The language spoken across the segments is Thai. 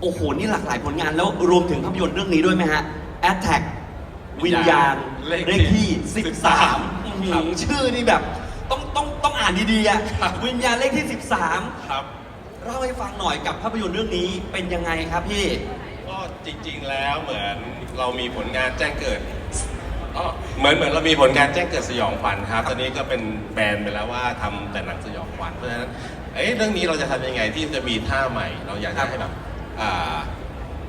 โอ้โห นี่หลากหลายผลงานแล้วรวมถึงภาพยนตร์เรื่องนี้ด้วยไหมฮะ Attack วิญญาณเลขที่เลขที่13 13อื้อหือครับ ชื่อนี่แบบต้องต้องต้องอ่านดีๆอะครับวิญญาณเลขที่ครับ13เล่าให้ฟังหน่อยกับภาพยนตร์เรื่องนี้เป็นยังไงครับพี่ ก็จริงๆแล้วเหมือนเรามีผลงานแจ้งเกิดอ๋อเหมือนเหมือนเรามีผลงานแจ้งเกิดสยองขวัญครับ ตอนนี้ก็เป็นแบรนด์ไปแล้วว่าทำแต่หนังสยองขวัญเพราะฉะนั้นเอ้ยเรื่องนี้เราจะทำยังไงที่จะมีท่าใหม่ เราอยากครัจะบให้แบบอ่า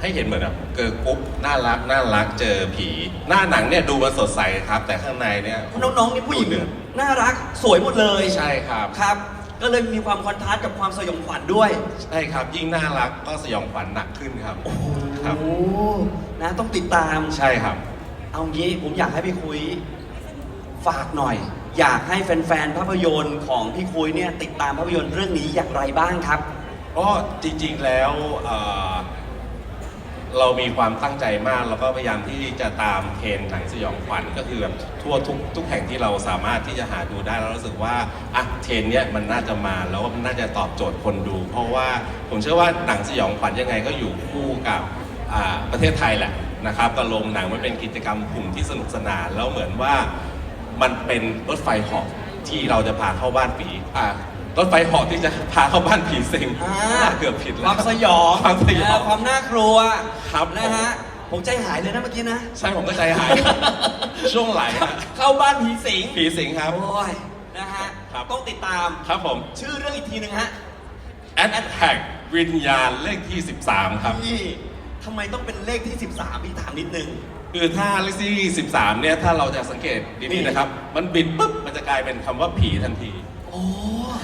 ให้เห็นเหมือนแบบเกิร์ลกรุ๊ปน่ารักน่ารักเจอผี หน้าหนังเนี่ยดูมันสดใสครับ แต่ข้างในเนี่ยน้องๆนี่ผู้หญิงดูเดือดน่ารักสวยหมดเลยใช่ครับครับ ก็เลยมีความคอนทราสต์กับความสยองขวัญด้วย ใช่ครับ ยิ่งน่ารักก็สยองขวัญหนักขึ้นครับครับโอ้นะต้องติดตามใช่ครับ เอางี้ผมอยากให้พี่คุยฝากหน่อย อยากให้แฟนๆภาพยนตร์ของพี่คุยเนี่ยติดตามภาพยนตร์เรื่องนี้อย่างไรบ้างครับ ก็จริงๆแล้วเรามีความตั้งใจมาก แล้วก็พยายามที่จะตามเทรนหนังสยองขวัญก็คือแบบทั่วทุกทุกแห่งที่เราสามารถที่จะหาดูได้แล้วรู้สึกว่าอะเทรนเนี้ยมันน่าจะมาแล้วมันน่าจะตอบโจทย์คนดู เพราะว่าผมเชื่อว่าหนังสยองขวัญยังไงก็อยู่คู่กับประเทศไทยแหละนะครับก็ลงหนังมันเป็นกิจกรรมกลุ่มที่สนุกสนานแล้วเหมือนว่ามันเป็นรถไฟหาะที่เราจะพาเข้าบ้านผีอ่า รถไฟเหาะที่จะพาเข้าบ้านผีสิงอ่า เกือบผิดคแล้ว วามสยองความสยองนะความน่ากลัวครับนะฮะ ผมใจหายเลยนะเมื่อกี้นะ ใช่ผมก็ใจหาย ช่วงไหลฮะเข้าบ้านผีสิง ผีสิงครับ โอ้ย นะฮะ ครับ ต้องติดตาม ครับผม ชื่อเรื่องอีกทีหนึ่งฮะ At Attack วิญญาณเลขที่ 13 ครับพี่ทำไมต้องเป็นเลขที่ 13พี่ถามนิดนึง คือถ้าเลขที่ 13 เนี่ย ถ้าเราจะสังเกตนี่ดีๆนะครับ มันบิดปุ๊บ มันจะกลายเป็นคำว่าผีทันทีโอ้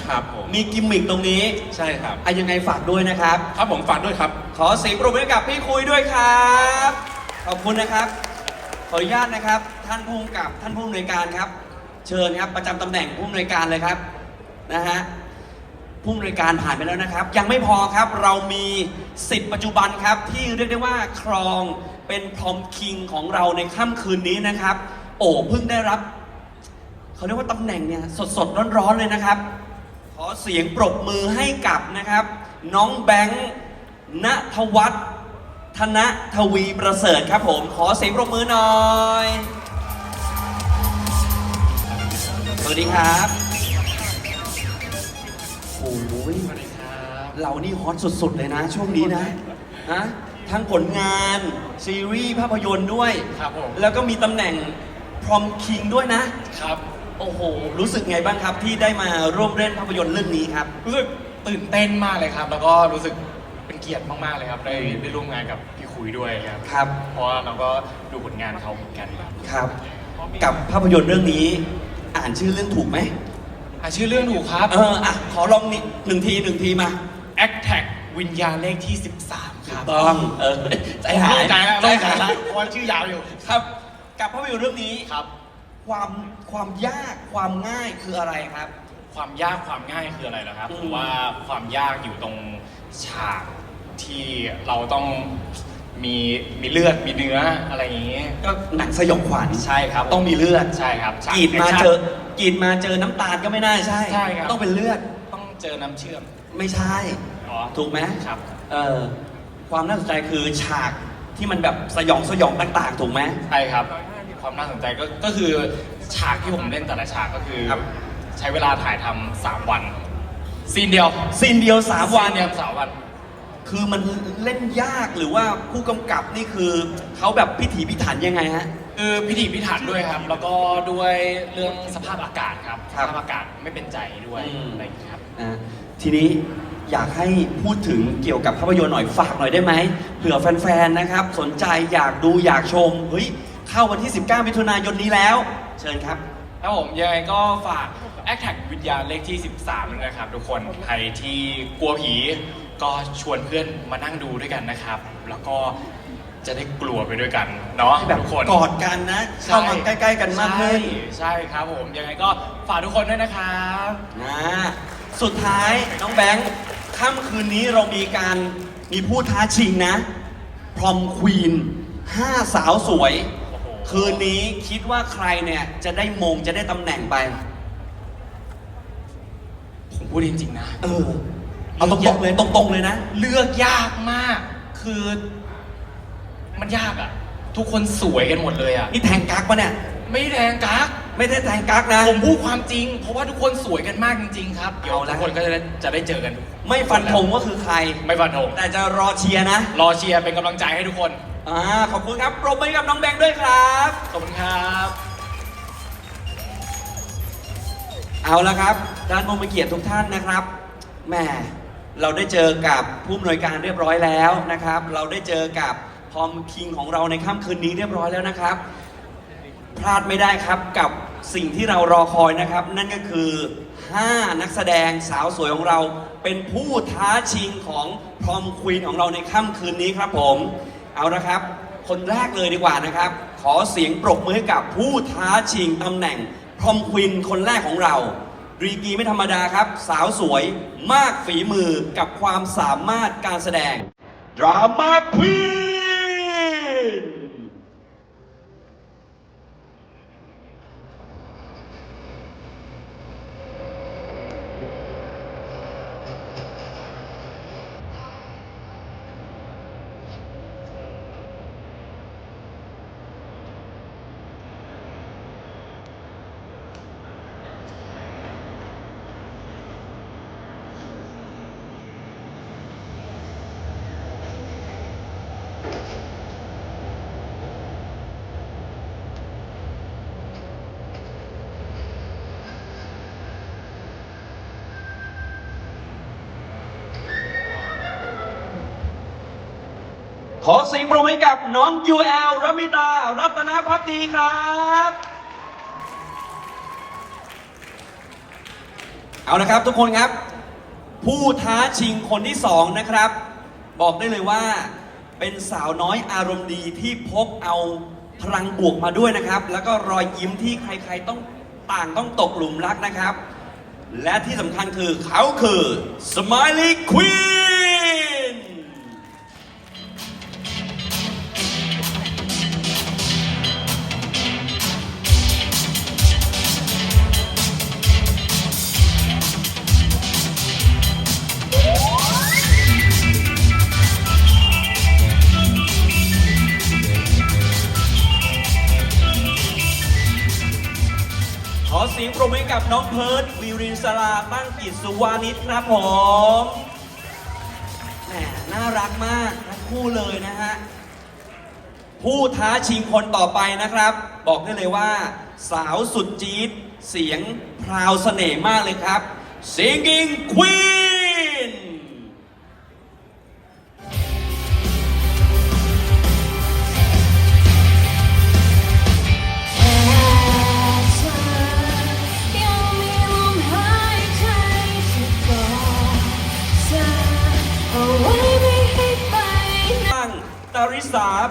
ครับผมมีกิมมิคตรงนี้ใช่ครับ อะยังไงฝากด้วยนะครับ ครับผมฝากด้วยครับ ขอเสียงปรบมือให้กับพี่คุยด้วยครับ ขอบคุณนะครับ ขออนุญาตนะครับ ท่านผู้กำกับท่านผู้อำนวยการครับ เชิญครับประจำตำแหน่งผู้อำนวยการเลยครับนะฮะผู้อำนวยการผ่านไปแล้วนะครับ ยังไม่พอครับเรามีสิทธิ์ปัจจุบันครับ ที่เรียกได้ว่าครองเป็นพรอมคิงของเราในค่ำคืนนี้นะครับ โอ้เพิ่งได้รับ เขาเรียกว่าตำแหน่งเนี่ยสดสดๆร้อนๆเลยนะครับข อเสียงปรบมือให้กับนะครับ น้องแบงค์ณทวัฒน์ธนทวีประเสริฐครับผม ขอเสียงปรบมือหน่อย สวัสดีครับโอ้ยเรานี่ฮอตสุดๆเลยนะ ช่วงนี้นะฮะทั้งผลงาน ซีรีส์ภาพยนตร์ด้วย ครับผม แล้วก็มีตำแหน่งพรอมคิงด้วยนะ ครับ โอ้โห รู้สึกไงบ้างครับที่ได้มาร่วมเล่นภาพยนตร์เรื่องนี้ครับ รู้สึกตื่นเต้นมากเลยครับ แล้วก็รู้สึกเป็นเกียรติมากๆเลยครับ ได้ได้ร่วมงานกับพี่คุยด้วยครับ ครับ เพราะว่าเราก็ดูผลงานเขาเหมือนกันครับครับ กับภาพยนตร์เรื่องนี้ อ่านชื่อเรื่องถูกไหมอะชื่อเรื่องถูกครับ เอออะขอลองนิดหนึ่งทีหนึ่งทีมา Attack วิญญาณเลขที่ 13 ครับต้องเออใจหายโล่งใจแล้วใจโล่งใจหายแล้วเพราะว่าชื่อยาวอยู่ครับ กับภาพยนตร์เรื่องนี้ครับ ความความยากความง่ายคืออะไรครับ ความยากความง่ายคืออะไรนะครับอืม ผมว่าความยากอยู่ตรงฉากที่เราต้องมีมีเลือดมีเนื้ออะไรอย่างนี้ก็หนังสยองขวัญใช่ครับต้องมีเลือดใช่ครับฉกรีดมาแคชั่น เจอกรีดมาเจอน้ำตาลก็ไม่น่าใช่ใช่ครับ ต้องเป็นเลือดต้องเจอน้ำเชื่อมไม่ใช่ อ๋อถูกไหมครับ เออความน่าสนใจคือฉากที่มันแบบสยองสยองต่าง ๆ ถูกไหมใช่ครับ ความน่าสนใจก็ก็คือฉากที่ผมเล่นแต่ละฉากก็คือครับ ใช้เวลาถ่ายทำสามวันซีนเดียวซีนเดียวสามวันซีเดียวสามวัน คือมันเล่นยากหรือว่าผู้กำกับนี่คือเขาแบบพิถีพิถันยังไงฮะ คือพิถีพิถันด้วยครับ แล้วก็ด้วยเรื่องสภาพอากาศครับคสรับภาพอากาศไม่เป็นใจด้วยอืม อะไรอย่างเงี้ยครับ อ่าทีนี้อยากให้พูดถึงเกี่ยวกับภาพยนตร์หน่อยฝากหน่อยได้ไหมเผื่อแฟนๆนะครับ สนใจอยากดูอยากชมเฮ้ย เข้าวันที่ 19 มิถุนายนนี้แล้ว เชิญครับ ครับผมยังไงก็ฝาก a c t a c วิญญาณเลขที่ 13ด้วยนะครับ ทุกคนใครที่กลัวผีก็ชวนเพื่อนมานั่งดูด้วยกันนะครับ แล้วก็จะได้กลัวไปด้วยกันเนาะแบบทุกคนกอดกันนะเข้ามาใกล้ ๆ กันมากขึ้นใช่ใช่ครับผมยังไงก็ฝากทุกคนด้วยนะครับนะสุดท้ายน้องแบงค์ค่ำคืนนี้เรามีการมีผู้ท้าชิงนะพรอมควีนห้าสาวสวยโอ้โห คืนนี้คิดว่าใครเนี่ยจะได้มงจะได้ตำแหน่งไป ผมพูดจริงๆนะ เออ เอาตรงๆเลยตรงๆเลยนะ เลือกยากมากคคือ มันยากอะทุกคนสวยกันหมดเลยอะนี่แทงกักปะเนี่ย ไม่แดงกัก ไม่ได้แทงกักนะ ผมพูดความจริง เพราะว่าทุกคนสวยกันมากจริงๆครับเดี๋ยวเอาละ ทุกคนก็จะได้จะได้เจอกันไม่ฟันธงว่าคือใคร ไม่ฟันธงแต่จะรอเชียร์นะรอเชียร์เป็นกำลังใจให้ทุกคน อ่าขอบคุณครับปรบมือให้กับน้องแบงค์ด้วยครับ ขอบคุณครับ เอาละครับท่านผู้มีเกียรติทุกท่านนะครับแหมเราได้เจอกับผู้อำนวยการเรียบร้อยแล้วนะครับ เราได้เจอกับพอมคิงของเราในค่ำคืนนี้เรียบร้อยแล้วนะครับ พลาดไม่ได้ครับกับสิ่งที่เรารอคอยนะครับ นั่นก็คือ 5 นักแสดงสาวสวยของเรา เป็นผู้ท้าชิงของพรอมควีนของเราในค่ำคืนนี้ครับผม เอาละครับ คนแรกเลยดีกว่านะครับ ขอเสียงปรบมือให้กับผู้ท้าชิงตำแหน่งพรอมควีนคนแรกของเรารีกีไม่ธรรมดาครับ สาวสวยมากฝีมือกับความสามารถการแสดงดราม่าควีน ขอเสียงปรบมือให้กับน้องยูเอลรัมิตา รัตนพักดีครับ เอาละครับทุกคนครับ ผู้ท้าชิงคนที่สองนะครับ บอกได้เลยว่าเป็นสาวน้อยอารมณ์ดีที่พกเอาพลังบวกมาด้วยนะครับ แล้วก็รอยยิ้มที่ใครๆต้องต่างต้องตกหลุมรักนะครับ และที่สำคัญคือเขาคือ Smiley Queen น้องเพิร์ดวิรินสราตั้งกิจสุวานิชครับผมแหมน่ารักมากทั้งคู่เลยนะฮะ ผู้ท้าชิงคนต่อไปนะครับ บอกได้เลยว่า สาวสุดจี๊ดเสียงพราวเสน่ห์มากเลยครับ Singing Queen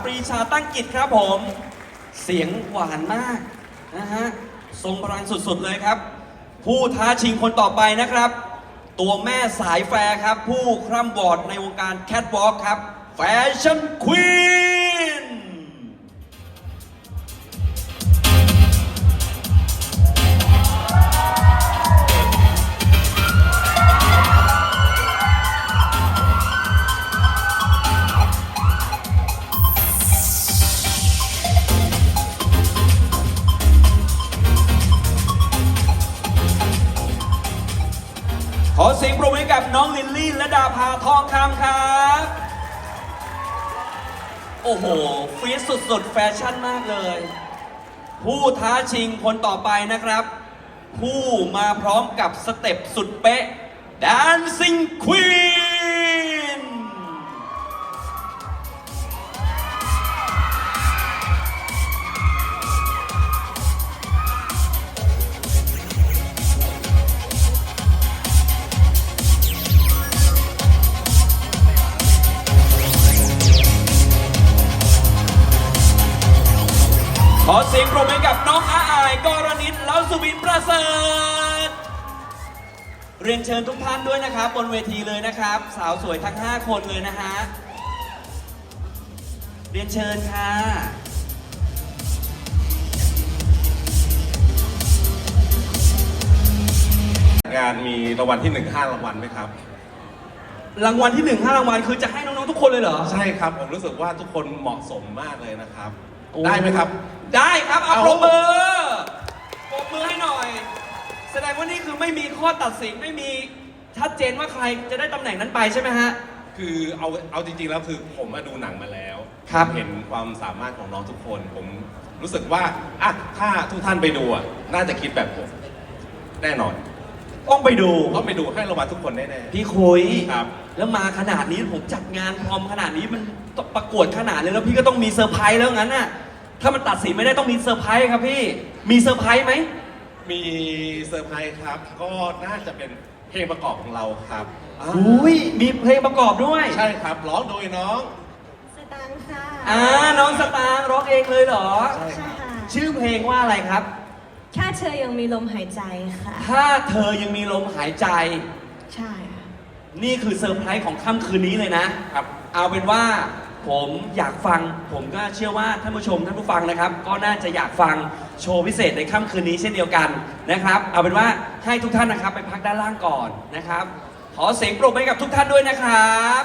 ปรีชาตั้งกิจครับผม เสียงหวานมากนะฮะทรงพลังสุดๆเลยครับ ผู้ท้าชิงคนต่อไปนะครับ ตัวแม่สายแฟร์ครับ ผู้คร่ำบอดในวงการแคทวอล์กครับ แฟชั่นควีน อเสียงปรบมือให้กับน้องลิลลี่และดาภาทองคำครับ โอ้โหฟีสสุดๆ แฟชั่นมากเลย ผู้ท้าชิงคนต่อไปนะครับ ผู้มาพร้อมกับสเต็ปสุดเป๊ะ Dancing Queen อเสียงปรบมือให้กับน้องอาอายกรณิตแล้วสุบินประเสริฐ เรียนเชิญทุกท่านด้วยนะครับ บนเวทีเลยนะครับ สาวสวยทั้ง 5 คนเลยนะฮะ เรียนเชิญค่ะ งานมีรางวัลที่หนึ่งห้ารางวัลไหมครับ รางวัลที่หนึ่งห้ารางวัลคือจะให้น้องๆทุกคนเลยเหรอ ใช่ครับ ผมรู้สึกว่าทุกคนเหมาะสมมากเลยนะครับ โอ้ ได้ไหมครับ ได้ครับเอาเอาปรบมือปรบมือให้หน่อย แสดงว่านี่คือไม่มีข้อตัดสินไม่มีชัดเจนว่าใครจะได้ตำแหน่งนั้นไปใช่ไหมฮะ คือเอาเอาจริงๆแล้วคือผมมาดูหนังมาแล้วครับเห็นความสามารถของน้องทุกคน ผมรู้สึกว่าอะถ้าทุกท่านไปดูอะน่าจะคิดแบบผมแน่นอนต้องไปดูต้องไปดูให้รางวัลทุกคนแน่พี่คุยครับ แล้วมาขนาดนี้ผมจัดงานพร้อมขนาดนี้มันประกวดขนาดนี้แล้วพี่ก็ต้องมีเซอร์ไพรส์แล้วงั้นน่ะ ถ้ามันตัดสินไม่ได้ต้องมีเซอร์ไพรส์ครับพี่ มีเซอร์ไพรส์ไหมๆมีเซอร์ไพรส์ครับ ก็น่าจะเป็นเพลงประกอบของเราครับอุ้ยมีเพลงประกอบด้วย ใช่ครับร้องโดยน้อง สตางค์ค่ะอ่า น้องสตางค์ร้องเองเลยเหรอใช่ใช่ค่ะชื่อเพลงว่าอะไรครับ แค่เธอยังมีลมหายใจค่ะ ถ้าเธอยังมีลมหายใจ ใช่ค่ะ นี่คือเซอร์ไพรส์ของค่ำคืนนี้เลยนะครับ เอาเป็นว่า ผมอยากฟัง ผมก็เชื่อว่าท่านผู้ชมท่านผู้ฟังนะครับ ก็น่าจะอยากฟังโชว์พิเศษในค่ำคืนนี้เช่นเดียวกันนะครับ เอาเป็นว่าให้ทุกท่านนะครับไปพักด้านล่างก่อนนะครับ ขอเสียงปรบมือให้กับทุกท่านด้วยนะครับ